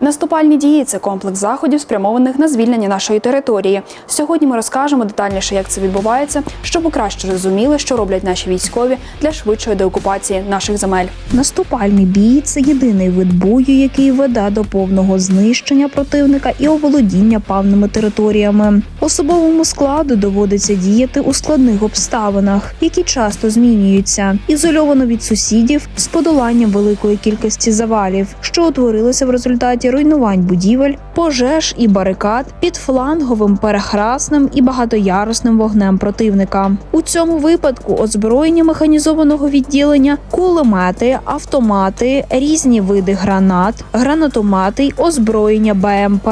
Наступальні дії це комплекс заходів, спрямованих на звільнення нашої території. Сьогодні ми розкажемо детальніше, як це відбувається, щоб ви краще розуміли, що роблять наші військові для швидшої деокупації наших земель. Наступальний бій це єдиний вид бою, який веде до повного знищення противника і оволодіння певними територіями. Особовому складу доводиться діяти у складних обставинах, які часто змінюються, ізольовано від сусідів з подоланням великої кількості завалів, що утворилися в результаті руйнувань будівель, пожеж і барикад під фланговим, перехрасним і багатоярусним вогнем противника. У цьому випадку озброєння механізованого відділення, кулемети, автомати, різні види гранат, гранатомати й озброєння БМП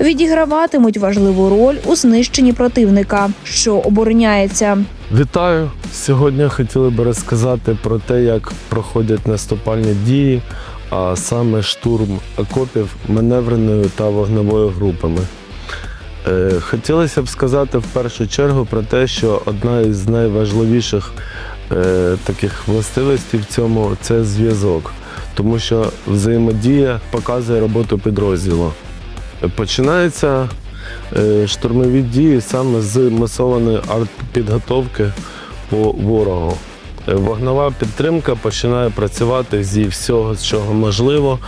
відіграватимуть важливу роль у знищенні противника, що обороняється. Вітаю! Сьогодні хотіли би розказати про те, як проходять наступальні дії, а саме штурм окопів маневреною та вогневою групами. Е, Хотілося б сказати в першу чергу про те, що одна із найважливіших е, таких властивостей в цьому це зв'язок, тому що взаємодія показує роботу підрозділу. Починаються е, штурмові дії саме з масованої артпідготовки по ворогу. Вогнова підтримка починає працювати зі всього, чого можливо,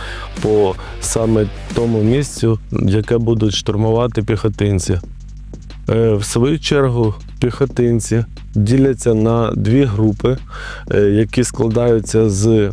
по саме тому місцю, яке будуть штурмувати піхотинці. Е, В свою чергу, піхотинці діляться на дві групи, е, які складаються з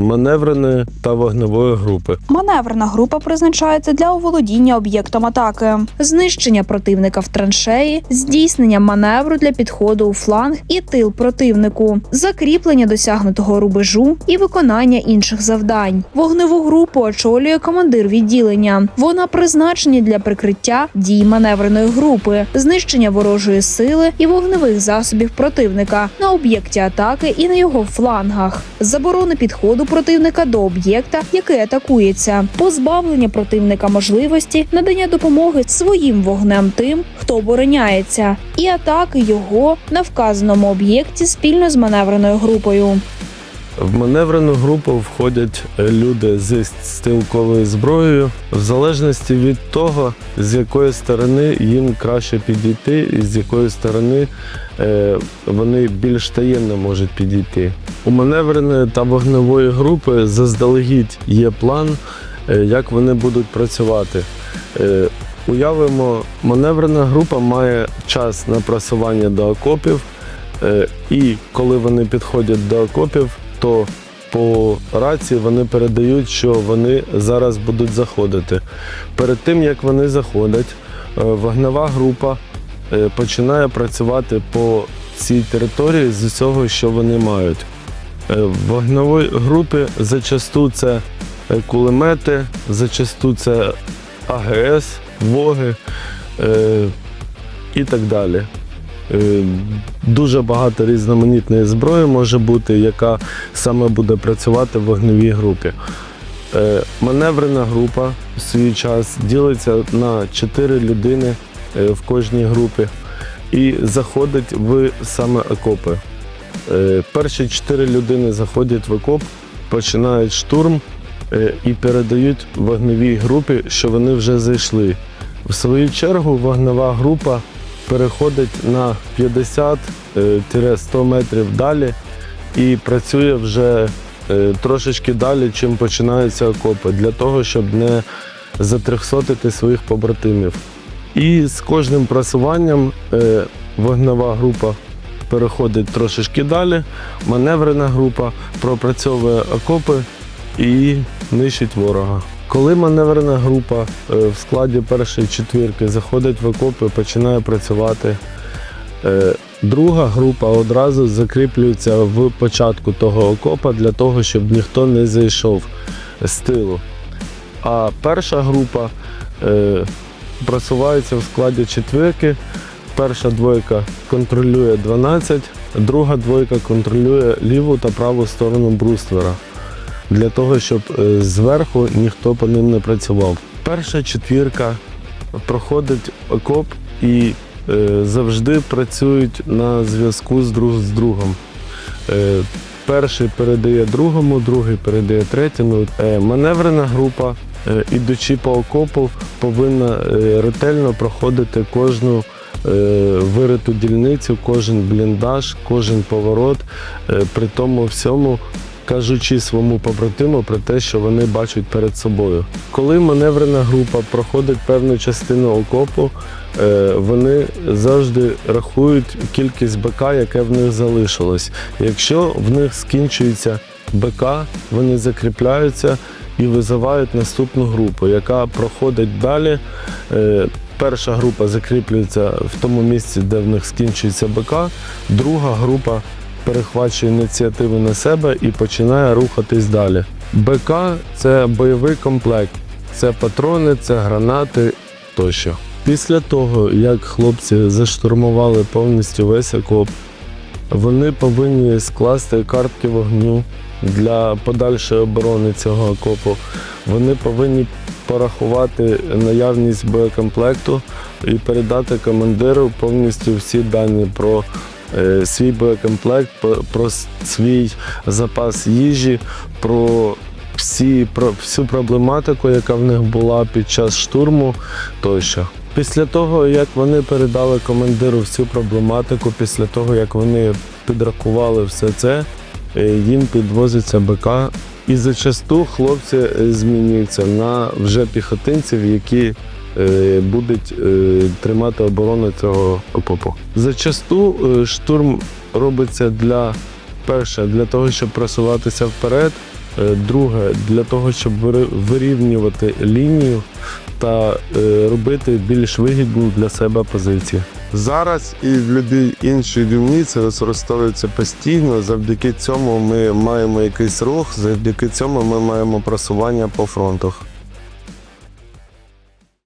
маневреної та вогневої групи. Маневрна група призначається для оволодіння об'єктом атаки, знищення противника в траншеї, здійснення маневру для підходу у фланг і тил противнику, закріплення досягнутого рубежу і виконання інших завдань. Вогневу групу очолює командир відділення. Вона призначена для прикриття дій маневреної групи, знищення ворожої сили і вогневих засобів противника на об'єкті атаки і на його флангах, заборони підходу противника до об'єкта, який атакується, позбавлення противника можливості надання допомоги своїм вогнем тим, хто обороняється, і атаки його на вказаному об'єкті спільно з маневреною групою. В маневрену групу входять е, люди зі стрілковою зброєю, в залежності від того, з якої сторони їм краще підійти, і з якої сторони е, вони більш таємно можуть підійти. У маневреної та вогневої групи заздалегідь є план, е, як вони будуть працювати. Уявимо, маневрена група має час на просування до окопів, і коли вони підходять до окопів, то по рації вони передають, що вони зараз будуть заходити. Перед тим як вони заходять, е, вогнева група е, починає працювати по цій території з усього, що вони мають. Е, В вогневій групі зачасту це кулемети, зачасту це АГС, ВОГи і так далі. Е, Дуже багато різноманітної зброї може бути, яка саме буде працювати в вогневій групі. Е, Маневрена група в свій час ділиться на 4 людини е, в кожній групі і заходить в саме окопи. Перші 4 людини заходять в окоп, починають штурм і передають вогневій групі, що вони вже зайшли. В свою чергу вогнева група переходить на 50-100 метрів далі і працює вже е, трошечки далі, чим починаються окопи, для того, щоб не затрьохсотити своїх побратимів. І з кожним просуванням е, вогнева група переходить трошечки далі, маневрена група пропрацьовує окопи і нищить ворога. Коли маневрена група е, в складі першої четвірки заходить в окопи, починає працювати, е, друга група одразу закріплюється в початку того окопа для того, щоб ніхто не зайшов з тилу. А перша група е, просувається в складі четвірки. Перша двойка контролює 12, друга двойка контролює ліву та праву сторону бруствера для того, щоб е, зверху ніхто по ним не працював. Перша четвірка проходить окоп і е, завжди працюють на зв'язку з друг з другом. Е, перший передає другому, другий передає третьому. Маневрена група ідучи по окопу, повинна ретельно проходити кожну вириту дільницю, кожен бліндаж, кожен поворот, при тому всьому. Кажучи своєму побратиму про те, що вони бачать перед собою. Коли маневрена група проходить певну частину окопу, е, вони завжди рахують кількість БК, яке в них залишилось. Якщо в них скінчується БК, вони закріпляються і визивають наступну групу, яка проходить далі. Е, Перша група закріплюється в тому місці, де в них скінчується БК, друга група перехвачує ініціативу на себе і починає рухатись далі. БК це бойовий комплект, це патрони, це гранати тощо. Після того, як хлопці заштурмували повністю весь окоп, вони повинні скласти картки вогню для подальшої оборони цього окопу. Вони повинні порахувати наявність боєкомплекту і передати командиру повністю всі дані про свій боєкомплект, про, свій запас їжі, про всі про всю проблематику, яка в них була під час штурму тощо. Після того, як вони передали командиру всю проблематику, після того, як вони підрахували все це, е, їм підвозиться БК. І зачасту хлопці е, змінюються на вже піхотинців, які е, будуть е, тримати оборону цього окопу. Зачасту е, штурм робиться для перше, для того, щоб просуватися вперед. Е, Друге, для того, щоб вирівнювати лінію та е, робити більш вигідні для себе позиції. Зараз і в іншій війні це використовується постійно. Завдяки цьому ми маємо якийсь рух, завдяки цьому ми маємо просування по фронтах.